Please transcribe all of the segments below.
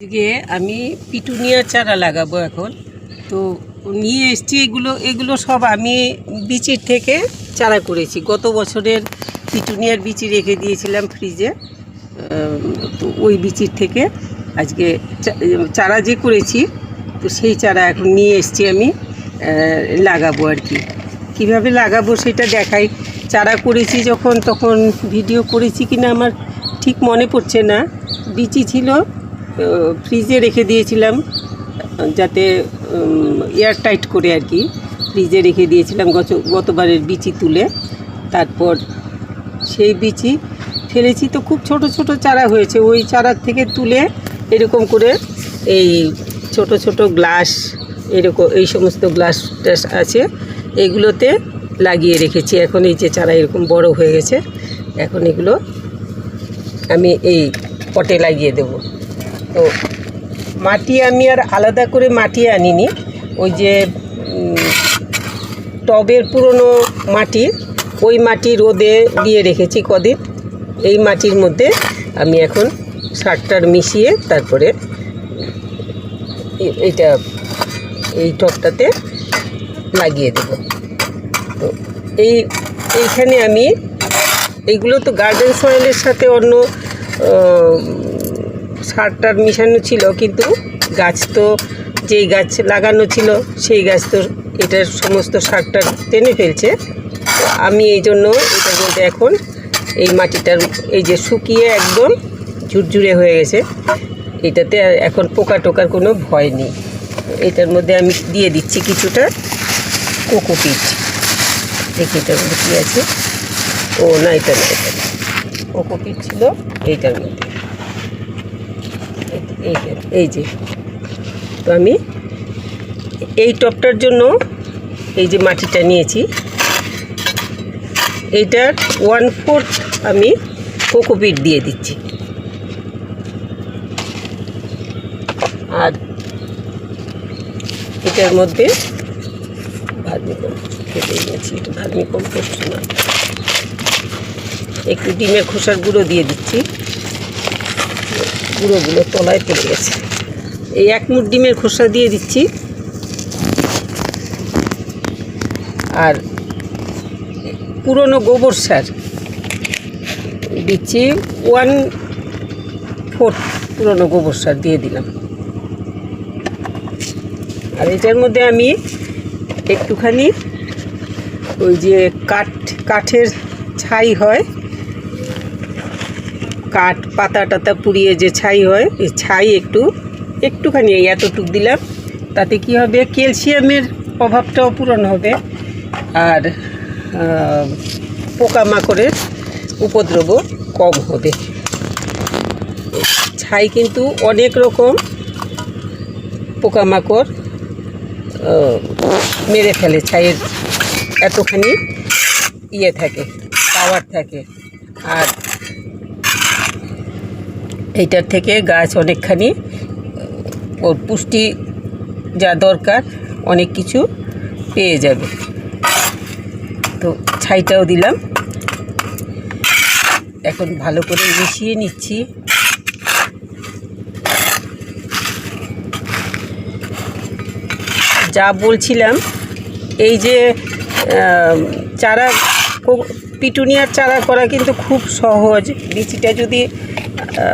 আজকে আমি পিটুনিয়া চারা লাগাবো এখন। তো নিয়ে এসছি এগুলো এগুলো সব আমি বিচির থেকে চারা করেছি। গত বছরের পিটুনিয়ার বিচি রেখে দিয়েছিলাম ফ্রিজে। তো ওই বিচির থেকে আজকে চারা যে করেছি, তো সেই চারা এখন নিয়ে এসছি আমি লাগাবো আর কি। কীভাবে লাগাবো সেটা দেখাই। চারা করেছি যখন, তখন ভিডিও করেছি কিনা আমার ঠিক মনে পড়ছে না। বিচি ছিল ফ্রিজে রেখে দিয়েছিলাম, যাতে এয়ার টাইট করে আর কি। ফ্রিজে রেখে দিয়েছিলাম গত, গতবারের বিচি তুলে। তারপর সেই বিচি ফেলেছি তো খুব ছোট ছোট চারা হয়েছে। ওই চারার থেকে তুলে এরকম করে এই ছোট ছোট গ্লাস এরকম, এই সমস্ত গ্লাস টাস আছে, এগুলোতে লাগিয়ে রেখেছি। এখন এই যে চারা এরকম বড় হয়ে গেছে, এখন এগুলো আমি এই পটে লাগিয়ে দেব। তো মাটি আমি আর আলাদা করে মাটি আনিনি। ওই যে টবের পুরনো মাটি, ওই মাটি রোদে দিয়ে রেখেছি কদিন। এই মাটির মধ্যে আমি এখন সারটার মিশিয়ে তারপরে এ- এইটা, এই টবটাতে লাগিয়ে দেব। তো এই, এইখানে আমি, এইগুলো তো গার্ডেন সয়েলের সাথে অন্য আহ, সার টার মিশানো ছিল কিন্তু গাছ তো যেই গাছ লাগানো ছিল সেই গাছ তো এটার সমস্ত সারটা টেনে ফেলছে। আমি এই জন্য এটার মধ্যে এখন এই মাটিটার এই যে শুকিয়ে একদম ঝুরঝুরে হয়ে গেছে। এটাতে এখন পোকা টোকার কোনো ভয় নেই। এটার মধ্যে আমি দিয়ে দিচ্ছি কিছুটা কোকোপিট দেখি এটার মধ্যে কী আছে। ও না এটা না এটা কোকোপিট ছিল এইটার মধ্যে। এই- যে, তো আমি এই টপটার জন্য এই যে মাটিটা নিয়েছি। এইটার ওয়ান ফোর্থ আমি কোকোপিট দিয়ে দিচ্ছি। আর এটার মধ্যে ভার্মিকম কেটে নিয়েছি এটা ভার্মিকম করছি না। একটু ডিমের খোসার গুঁড়ো দিয়ে দিচ্ছি। গুঁড়োগুলো তলায় পড়ে গেছে। এই এক মুঠ ডিমের খোসা দিয়ে দিচ্ছি। আর পুরনো গোবর সার দিচ্ছি। ওয়ান ফোর্থ পুরনো গোবর সার দিয়ে দিলাম। আর এটার মধ্যে আমি একটুখানি ওই যে কাঠ, কাঠের ছাই হয়। কাঠ পাতা টাতা পুড়িয়ে যে ছাই হয়, এই ছাই একটু, একটুখানি এই এতটুক দিলাম। তাতে কি হবে? ক্যালসিয়ামের অভাবটাও পূরণ হবে। আর পোকামাকড়ের উপদ্রব কম হবে। ছাই কিন্তু অনেক রকম পোকামাকড় মেরে ফেলে। ছাইয়ের এতখানি ইয়ে থাকে পাওয়ার থাকে। আর এইটার থেকে গাছ অনেকখানি, ওর পুষ্টি যা দরকার, অনেক কিছু পেয়ে যাবে। তো ছাইটাও দিলাম। এখন ভালো করে মিশিয়ে নিচ্ছি। যা বলছিলাম, এই যে চারা পিটুনিয়ার চারা করা কিন্তু খুব সহজ। বিচিটা যদি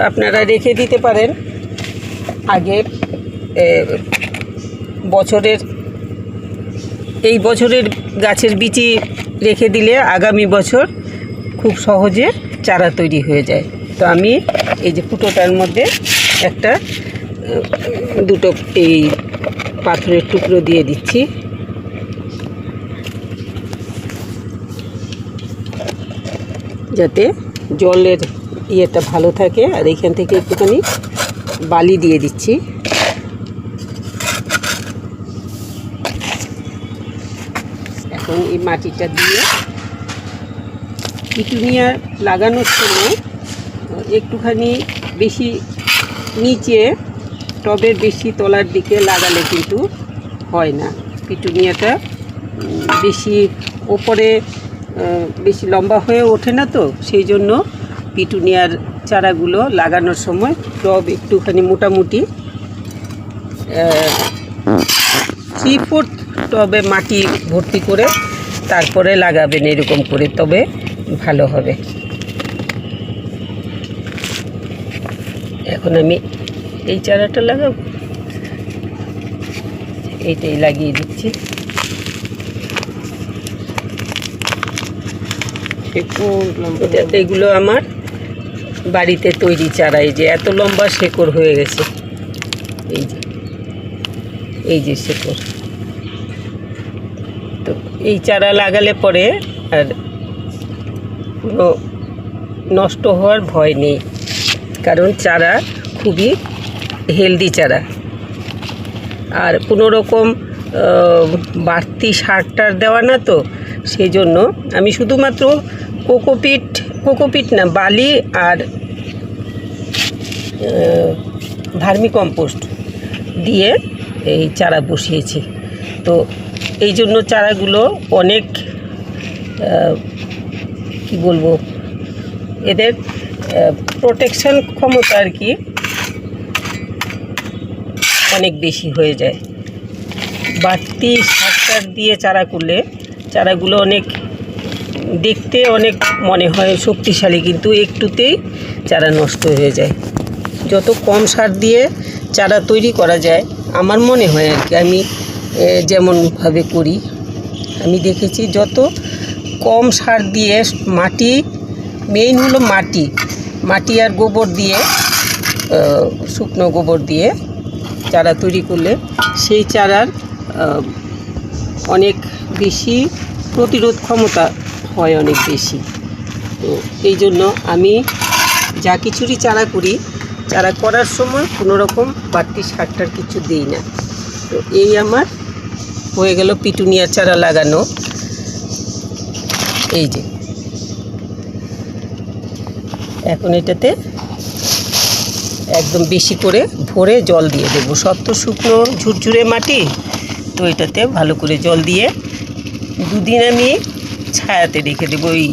আপনারা রেখে দিতে পারেন। আগে বছরের, এই বছরের গাছের বিচি রেখে দিলে আগামী বছর খুব সহজে চারা তৈরি হয়ে যায়। তো আমি এই যে ফুটোটার মধ্যে একটা দুটো এই পাথরের টুকরো দিয়ে দিচ্ছি। যাতে জলের ইয়েটা ভালো থাকে, আর এইখান থেকে একটুখানি বালি দিয়ে দিচ্ছি। এখন এই মাটিটা দিয়ে পিটুনিয়া লাগানোর সময় একটুখানি বেশি নিচে টবের বেশি তলার দিকে লাগালে কিন্তু হয় না। পিটুনিয়াটা বেশি ওপরে বেশি লম্বা হয়ে ওঠে না তো, সেই জন্য পিটুনিয়ার চারাগুলো লাগানোর সময় টব একটুখানি মোটামুটি থ্রি ফোর্থ টবে মাটি ভর্তি করে তারপরে লাগাবেন এরকম করে তবে ভালো হবে। এখন আমি এই চারাটা লাগাবো। এইটাই লাগিয়ে দিচ্ছি। এগুলো আমার বাড়িতে তৈরি চারা এই যে, এত লম্বা শেকড় হয়ে গেছে। এই যে এই যে শেকড়। তো এই চারা লাগালে পরে আর কোনো নষ্ট হওয়ার ভয় নেই, কারণ চারা খুবই হেলদি চারা। আর কোনো রকম বাড়তি সার টার দেওয়া না তো সেই জন্য আমি শুধুমাত্র কোকোপিট কোকোপিট না, বালি আর ভার্মি কম্পোস্ট দিয়ে এই চারা বসিয়েছি। তো এই জন্য চারাগুলো অনেক কি বলব, এদের প্রোটেকশন ক্ষমতা আর কি অনেক বেশি হয়ে যায়। বাড়তি সার দিয়ে চারা করলে চারাগুলো অনেক দেখতে অনেক মনে হয় শক্তিশালী, কিন্তু একটুতেই চারা নষ্ট হয়ে যায়। যত কম সার দিয়ে চারা তৈরি করা যায়, আমার মনে হয় আর কি, আমি যেমনভাবে করি। আমি দেখেছি যত কম সার দিয়ে মাটি মেইন হলো মাটি মাটি আর গোবর দিয়ে শুকনো গোবর দিয়ে চারা তৈরি করলে সেই চারার অনেক বেশি প্রতিরোধ ক্ষমতা হয় অনেক বেশি। তো এই জন্য আমি যা কিছুরই চারা করি, চারা করার সময় কোনো রকম বাড়তি সারটার কিছু দিই না। তো এই আমার হয়ে গেল পিটুনিয়ার চারা লাগানো। এই যে। এখন এটাতে একদম বেশি করে ভরে জল দিয়ে দেবো। সব তো শুকনো ঝুরঝুরে মাটি, তো এটাতে ভালো করে জল দিয়ে দুদিন আমি ছায়াতে রেখে দেবো ওই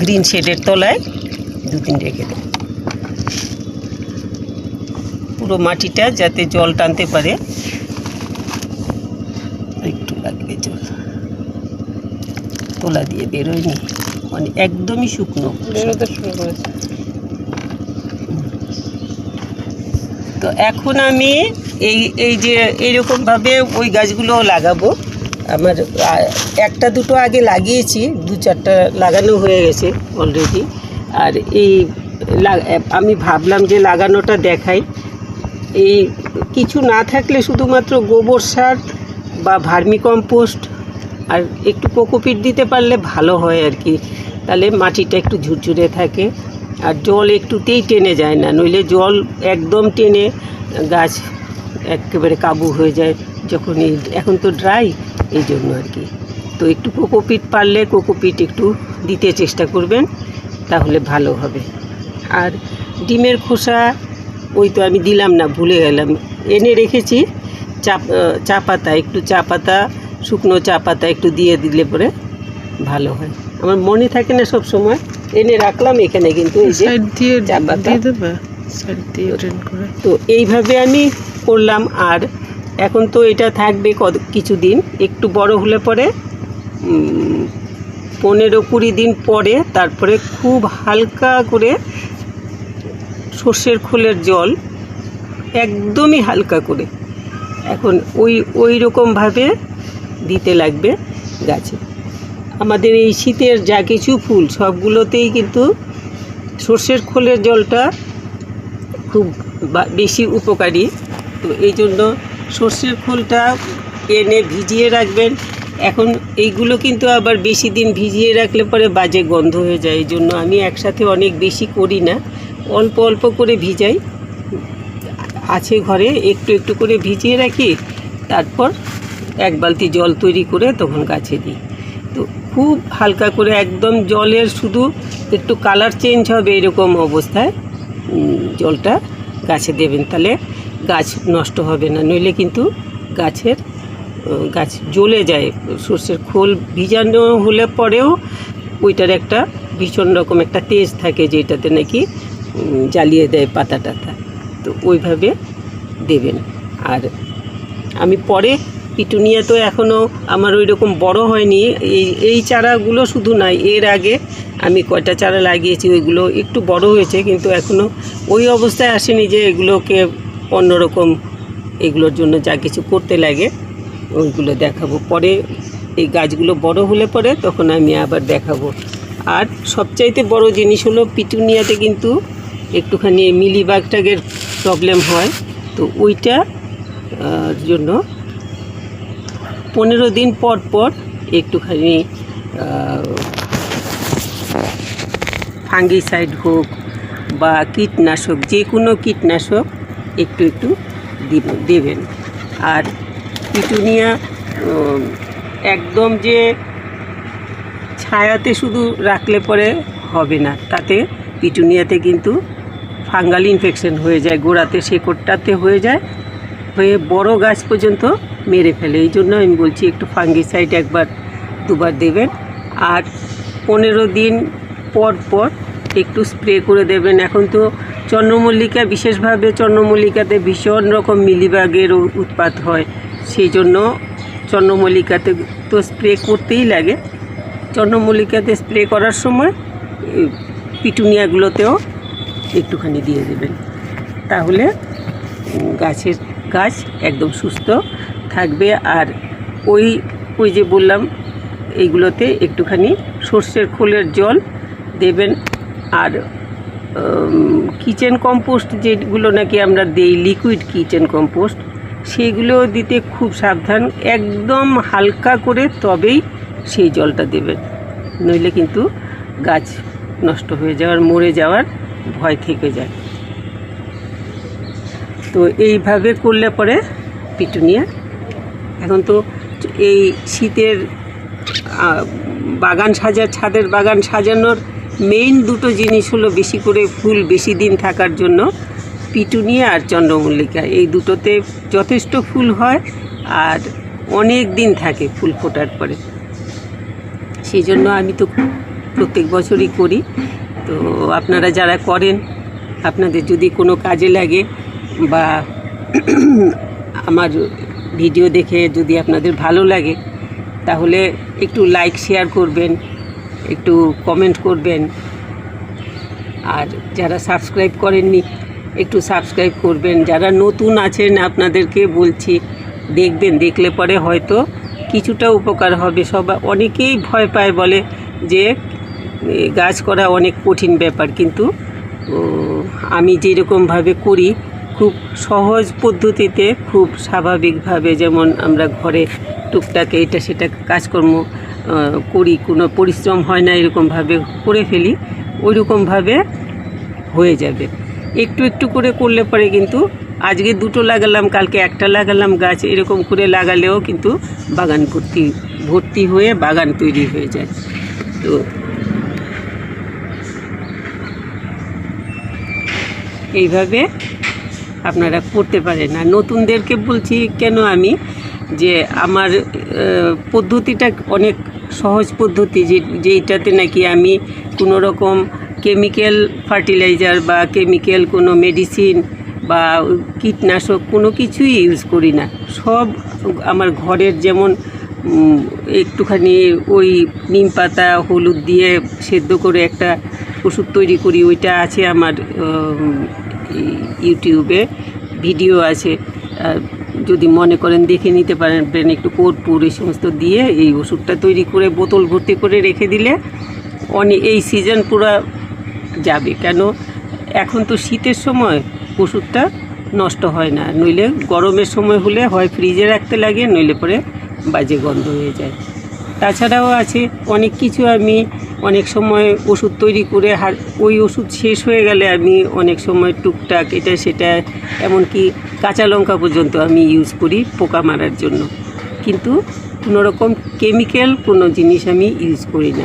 গ্রিন শেডের তলায়। দুদিন রেখে দেবো। পুরো মাটিটা যাতে জল টানতে পারে। একটু লাগবে জল। তোলা দিয়ে বেরোয়নি। মানে একদমই শুকনো। বেরোতে শুরু করেছে। তো এখন আমি এই এই যে এইরকমভাবে ওই গাছগুলো লাগাবো। আমার একটা দুটো আগে লাগিয়েছি, দু চারটা লাগানো হয়ে গেছে অলরেডি আর এই আমি ভাবলাম যে লাগানোটা দেখাই। এই কিছু না থাকলে শুধুমাত্র গোবর সার বা ভার্মি কম্পোস্ট আর একটু কোকোপিট দিতে পারলে ভালো হয় আর কি। তাহলে মাটিটা একটু ঝুরঝুরে থাকে আর জল একটুতেই টেনে যায় না, নইলে জল একদম টেনে গাছ একেবারে কাবু হয়ে যায়। যখন এই এখন তো ড্রাই এই জন্য আর কি। তো একটু কোকোপিট পারলে কোকোপিট একটু দিতে চেষ্টা করবেন তাহলে ভালো হবে। আর ডিমের খোসা ওই তো আমি দিলাম না ভুলে গেলাম। এনে রেখেছি চা চা পাতা একটু চা পাতা শুকনো চা পাতা একটু দিয়ে দিলে পরে ভালো হয়। আমার মনে থাকে না সব সময় এনে রাখলাম এখানে কিন্তু এই যে চা পাতা। তো এইভাবে আমি করলাম আর এখন তো এটা থাকবে কত কিছু দিন একটু বড় হলে পরে পনেরো কুড়ি দিন পরে তারপরে খুব হালকা করে সর্ষের খোলের জল, একদমই হালকা করে। এখন ওই ওই রকমভাবে দিতে লাগবে গাছে। আমাদের এই শীতের যা কিছু ফুল, সবগুলোতেই কিন্তু সর্ষের খোলের জলটা খুব বেশি উপকারী। তো এই জন্য সর্ষের খোলটা এনে ভিজিয়ে রাখবেন। এখন এইগুলো কিন্তু আবার বেশি দিন ভিজিয়ে রাখলে পরে বাজে গন্ধ হয়ে যায় এই জন্য আমি একসাথে অনেক বেশি করি না। অল্প অল্প করে ভিজাই। আছে ঘরে, একটু একটু করে ভিজিয়ে রাখি, তারপর এক বালতি জল তৈরি করে তখন গাছে দিই। তো খুব হালকা করে একদম জলের শুধু একটু কালার চেঞ্জ হবে এরকম অবস্থায় জলটা গাছে দেবেন। তাহলে গাছ নষ্ট হবে না, নইলে কিন্তু গাছের গাছ জ্বলে যায়। সর্ষের খোল ভিজানো হলে পরেও ওইটার একটা ভীষণ রকম একটা তেজ থাকে যেটাতে নাকি জ্বালিয়ে দেয় পাতা টাতা। তো ওইভাবে দেবেন। আর আমি পরে পিটুনিয়া তো এখনও আমার ওই রকম বড় হয়নি, এই এই চারাগুলো শুধু নয় এর আগে আমি কয়টা চারা লাগিয়েছি, ওইগুলো একটু বড় হয়েছে, কিন্তু এখনও ওই অবস্থায় আসেনি যে এগুলোকে অন্যরকম এগুলোর জন্য যা কিছু করতে লাগে, ওইগুলো দেখাবো। পরে এই গাছগুলো বড় হলে পরে তখন আমি আবার দেখাবো। আর সবচাইতে বড় জিনিস হলো পিটুনিয়াতে কিন্তু একটুখানি মিলিবাগটাগের প্রবলেম হয়। তো ওইটা জন্য পনেরো দিন পর পর একটুখানি ফাঙ্গিসাইড হোক বা কীটনাশক যে কোনো কীটনাশক একটু একটু দিব- দেবেন। আর পিটুনিয়া একদম যে ছায়াতে শুধু রাখলে পরে হবে না। তাতে পিটুনিয়াতে কিন্তু ফাঙ্গাল ইনফেকশন হয়ে যায়, গোড়াতে শেকড়টাতে হয়ে যায়, হয়ে বড় গাছ পর্যন্ত মেরে ফেলে। এই জন্য আমি বলছি একটু ফাঙ্গিসাইড একবার, দুবার দেবেন। আর পনেরো দিন পর পর একটু স্প্রে করে দেবেন। এখন তো চন্দ্রমল্লিকা বিশেষভাবে চন্দ্রমল্লিকাতে ভীষণ রকম মিলিবাগের উৎপাত হয়। সেই জন্য চন্দ্রমল্লিকাতে তো স্প্রে করতেই লাগে। চন্দ্রমল্লিকাতে স্প্রে করার সময় পিটুনিয়াগুলোতেও একটুখানি দিয়ে দেবেন। তাহলে গাছের গাছ একদম সুস্থ থাকবে। আর ওই ওই যে বললাম, এইগুলোতে একটুখানি সর্ষের খোলের জল দেবেন। আর কিচেন কম্পোস্ট যেগুলো নাকি আমরা দেই লিকুইড কিচেন কম্পোস্ট সেগুলো দিতে খুব সাবধান। একদম হালকা করে তবেই সেই জলটা দেবেন। নইলে কিন্তু গাছ নষ্ট হয়ে যাওয়ার, মরে যাওয়ার ভয় থেকে যায়। তো এইভাবে করলে পরে পিটুনিয়া, এখন তো এই শীতের বাগান সাজা, ছাদের বাগান সাজানোর মেইন দুটো জিনিস হলো বেশি করে ফুল বেশি দিন থাকার জন্য পিটুনিয়া আর চন্দ্রমল্লিকা। এই দুটোতে যথেষ্ট ফুল হয় আর অনেক দিন থাকে ফুল ফোটার পরে। সেই জন্য আমি তো প্রত্যেক বছরই করি। তো আপনারা যারা করেন, আপনাদের যদি কোনো কাজে লাগে বা আমার ভিডিও দেখে যদি আপনাদের ভালো লাগে, তাহলে একটু লাইক শেয়ার করবেন। একটু কমেন্ট করবেন। আর যারা সাবস্ক্রাইব করেননি, একটু সাবস্ক্রাইব করবেন। যারা নতুন আছেন, আপনাদেরকে বলছি, দেখবেন, দেখলে পরে হয়তো কিছুটা উপকার হবে। সবাই অনেকেই ভয় পায় বলে যে গাছ করা অনেক কঠিন ব্যাপার। কিন্তু আমি যেরকমভাবে করি, খুব সহজ পদ্ধতিতে, খুব স্বাভাবিকভাবে যেমন আমরা ঘরে টুকটাক এটা সেটা কাজকর্ম করি, কোনো পরিশ্রম হয় না এরকমভাবে করে ফেলি, ওইরকমভাবে হয়ে যাবে। একটু একটু করে করলে পরে কিন্তু আজকে দুটো লাগালাম, কালকে একটা লাগালাম গাছ, এরকম করে লাগালেও কিন্তু বাগান ভর্তি ভর্তি হয়ে বাগান তৈরি হয়ে যায়। তো এইভাবে আপনারা করতে পারেন। আর নতুনদেরকে বলছি কেন আমি, যে আমার পদ্ধতিটা অনেক সহজ পদ্ধতি যে যেইটাতে নাকি আমি কোনো রকম কেমিক্যাল ফার্টিলাইজার বা কেমিক্যাল কোনো মেডিসিন বা কীটনাশক কোনো কিছুই ইউজ করি না। সব আমার ঘরের যেমন একটুখানি ওই নিম পাতা, হলুদ দিয়ে সেদ্ধ করে একটা ওষুধ তৈরি করি, ওইটা আছে আমার ইউটিউবে, ভিডিও আছে। যদি মনে করেন দেখে নিতে পারেন ব্রেন একটু কর্পূর এই সমস্ত দিয়ে এই ওষুধটা তৈরি করে বোতল ভর্তি করে রেখে দিলে অনেক এই সিজন পুরো যাবে। কেন? এখন তো শীতের সময় ওষুধটা নষ্ট হয় না। নইলে গরমের সময় হলে হয় ফ্রিজে রাখতে লাগে, নইলে পরে বাজে গন্ধ হয়ে যায়। তাছাড়াও আছে অনেক কিছু আমি অনেক সময় ওষুধ তৈরি করে হার- ওই ওষুধ শেষ হয়ে গেলে আমি অনেক সময় টুকটাক এটা সেটা, এমনকি কাঁচা লঙ্কা পর্যন্ত আমি ইউজ করি পোকা মারার জন্য। কিন্তু কোনো রকম কেমিক্যাল কোনো জিনিস আমি ইউজ করি না।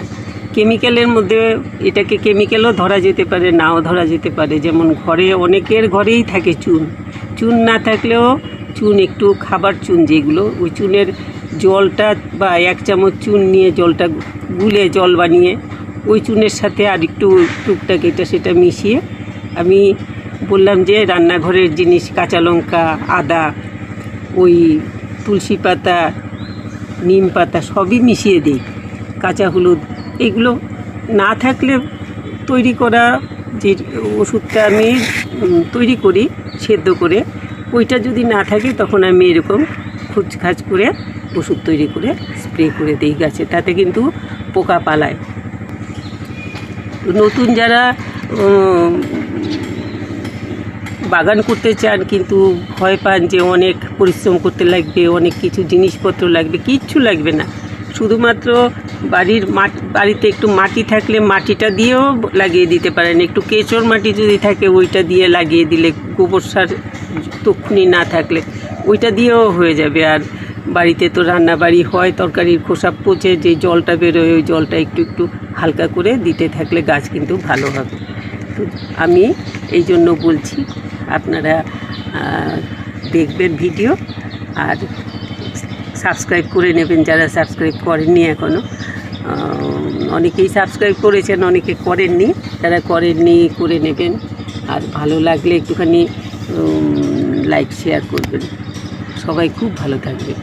কেমিক্যালের মধ্যে এটাকে কেমিক্যালও ধরা যেতে পারে, নাও ধরা যেতে পারে। যেমন ঘরে অনেকের ঘরেই থাকে চুন। চুন না থাকলেও চুন, একটু খাবার চুন যেগুলো, ওই চুনের জলটা বা এক চামচ চুন নিয়ে জলটা গুলে জল বানিয়ে ওই চুনের সাথে আর একটু টুকটাক এটা সেটা মিশিয়ে আমি বললাম যে রান্নাঘরের জিনিস, কাঁচা লঙ্কা, আদা, ওই তুলসী পাতা, নিম পাতা সবই মিশিয়ে দিই, কাঁচা হলুদ, এগুলো না থাকলে তৈরি করা যে ওষুধটা আমি তৈরি করি, সেদ্ধ করে ওইটা যদি না থাকে, তখন আমি এরকম খুচখাচ করে ওষুধ তৈরি করে স্প্রে করে দিই গাছে। তাতে কিন্তু পোকা পালায়। নতুন যারা বাগান করতে চান, কিন্তু ভয় পান যে অনেক পরিশ্রম করতে লাগবে, অনেক কিছু জিনিসপত্র লাগবে, কিচ্ছু লাগবে না। শুধুমাত্র বাড়ির মাটি, বাড়িতে একটু মাটি থাকলে মাটিটা দিয়েও লাগিয়ে দিতে পারেন। একটু কেঁচোর মাটি যদি থাকে, ওইটা দিয়ে লাগিয়ে দিলে গোবর সার তক্ষুনি না থাকলে, ওইটা দিয়েও হয়ে যাবে। আর বাড়িতে তো রান্না বাড়ি হয়, তরকারির খোসা পচে যে জলটা বেরোয়, ওই জলটা একটু একটু হালকা করে দিতে থাকলে গাছ কিন্তু ভালো হবে। তো আমি এই জন্য বলছি, আপনারা দেখবেন ভিডিও আর সাবস্ক্রাইব করে নেবেন যারা সাবস্ক্রাইব করেননি এখনও অনেকেই সাবস্ক্রাইব করেছেন, অনেকে করেননি। যারা করেননি, করে নেবেন। আর ভালো লাগলে একটুখানি লাইক শেয়ার করবেন। সবাই খুব ভালো থাকবে